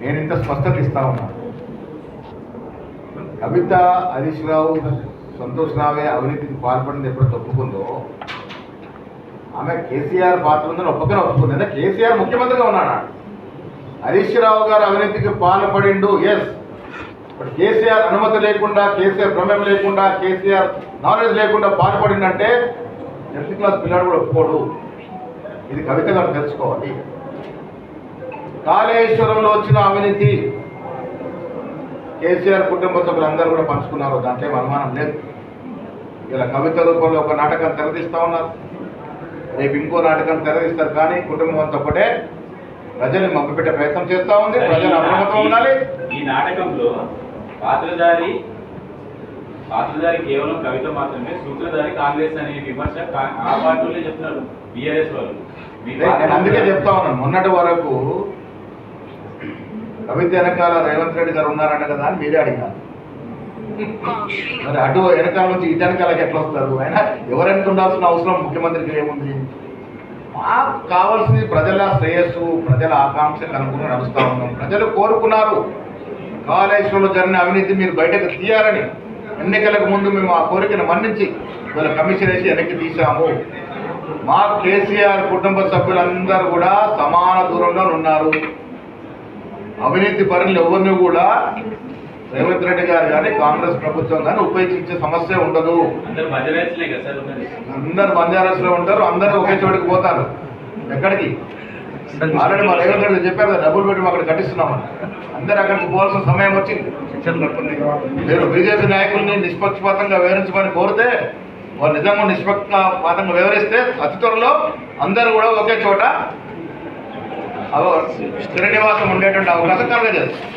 నేను ఇంత స్పష్టత ఇస్తా ఉన్నా. కవిత హరీష్ రావు సంతోష్ రావే అవినీతికి పాల్పడింది ఎప్పుడు ఒప్పుకుందో ఆమె కేసీఆర్ పాత్ర ఉందని ఒప్పుకొని ఒప్పుకుంది. అంటే కేసీఆర్ ముఖ్యమంత్రిగా ఉన్నాడు? హరీష్ రావు గారు అవినీతికి పాల్పడిండు ఎస్ బట్ కేసీఆర్ అనుమతి లేకుండా కేసీఆర్ ప్రమేయం లేకుండా కేసీఆర్ నాలెడ్జ్ లేకుండా పాల్పడిందంటే టెన్త్ క్లాస్ పిల్లాడు కూడా ఒప్పుకోడు. ఇది కవిత గారు తెలుసుకోవాలి. కాళేశ్వరంలో వచ్చిన అవినీతి కేసీఆర్ కుటుంబ సభ్యులందరూ కూడా పంచుకున్నారు. దాంట్లో అనుమానం లేదు. ఇలా కవిత రూపంలో ఒక నాటకం తెరదీస్తా ఉన్నారు. రేపు ఇంకో నాటకం తెరదీస్తారు కానీ కుటుంబం అంతా ఒకటే ప్రజల్ని మభ్యపెట్టే ప్రయత్నం చేస్తా ఉంది. ప్రజలు అప్రమత్తం ఉండాలి. ఈ నాటకంలో పాత్రధారి పాత్రధారి కేవలం కవిత మాత్రమే సూత్రధారి కాంగ్రెస్ అనే విమర్శ ఆ పార్టీలే చెప్తున్నారు. బీఆర్ఎస్ వాళ్ళు. అందుకే చెప్తా ఉన్నాను. మొన్నటి వరకు కవిత వెనకాల రేవంత్ రెడ్డి గారు ఉన్నారంట కదా అని మీరే అడిగారు. మరి అటు వెనకాల నుంచి ఇటు వెనకాలకి ఎట్లా వస్తారు? ఆయన ఎవరెంత ఉండాల్సిన అవసరం ముఖ్యమంత్రికి ఏముంది? మాకు కావాల్సింది ప్రజల శ్రేయస్సు ప్రజల ఆకాంక్షకు అనుకుని నడుస్తూ ఉన్నాం. ప్రజలు కోరుకున్నారు. కాళేశ్వరంలో జరిగిన అవినీతి మీరు బయటకు తీయాలని ఎన్నికలకు ముందు మేము ఆ కోరికను మన్నించి వాళ్ళ కమిషన్ వేసి వెనక్కి తీశాము. మా కేసీఆర్ కుటుంబ సభ్యులందరూ కూడా సమాన దూరంలో ఉన్నారు. అవినీతి పరులు ఎవరిని కూడా రేవంత్ రెడ్డి గారు కానీ కాంగ్రెస్ ప్రభుత్వం కానీ ఉపేక్షించే సమస్య ఉండదు. అందరు బంజారాస్లో ఉంటారు అందరూ ఒకే చోటికి పోతారు. ఎక్కడికి? ఆల్రెడీ మా రేవంత్ రెడ్డి చెప్పారు కదా డబ్బులు పెట్టి అక్కడ కట్టిస్తున్నామని. అందరు అక్కడికి పోవాల్సిన సమయం వచ్చింది. మీరు బీజేపీ నాయకుల్ని నిష్పక్షపాతంగా వివరించమని కోరితే వాళ్ళు నిజంగా నిష్పక్షపాతంగా వివరిస్తే అతి త్వరలో అందరూ కూడా ఒకే చోట అవ- శ్రీనివాసం ఉండేటువంటి అవకాశం కలగజేస్తుంది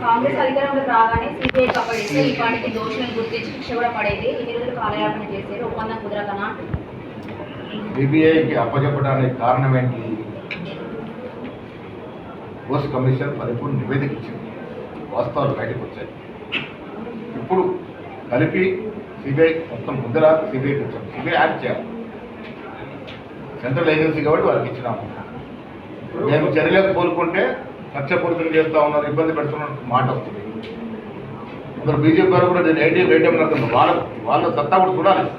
కాంగ్రెస్ అధికారంలోకి రాగానే సిబిఐ అప్పగిస్తే ఈ పార్టీకి దోషులను గుర్తించి శిక్ష కూడా పడేది ఇన్ని రోజులు కాలయాపన చేసేది ఒప్పందం కుదరకనా సిబిఐకి అప్పచెప్పడానికి కారణం ఏంటి పోస్ట్ కమిషన్ పరిపూర్ణ నివేదిక ఇచ్చింది. వాస్తవాలు బయటకు వచ్చాయి. ఇప్పుడు కలిపి సిబిఐ మొత్తం ముద్ర సిబిఐకి ఇచ్చాం సిబిఐ యాక్ట్ చేయాలి. సెంట్రల్ ఏజెన్సీ కాబట్టి వాళ్ళకి ఇచ్చినాము. మేము చర్యలకు కోరుకుంటే కక్షపూరితం చేస్తా ఉన్నారు ఇబ్బంది పెడుతున్నట్టు మాట వస్తుంది. కొందరు బీజేపీ వారు కూడా నేను ఐటీ రేట్ వాళ్ళ వాళ్ళ సత్తా కూడా చూడాలి.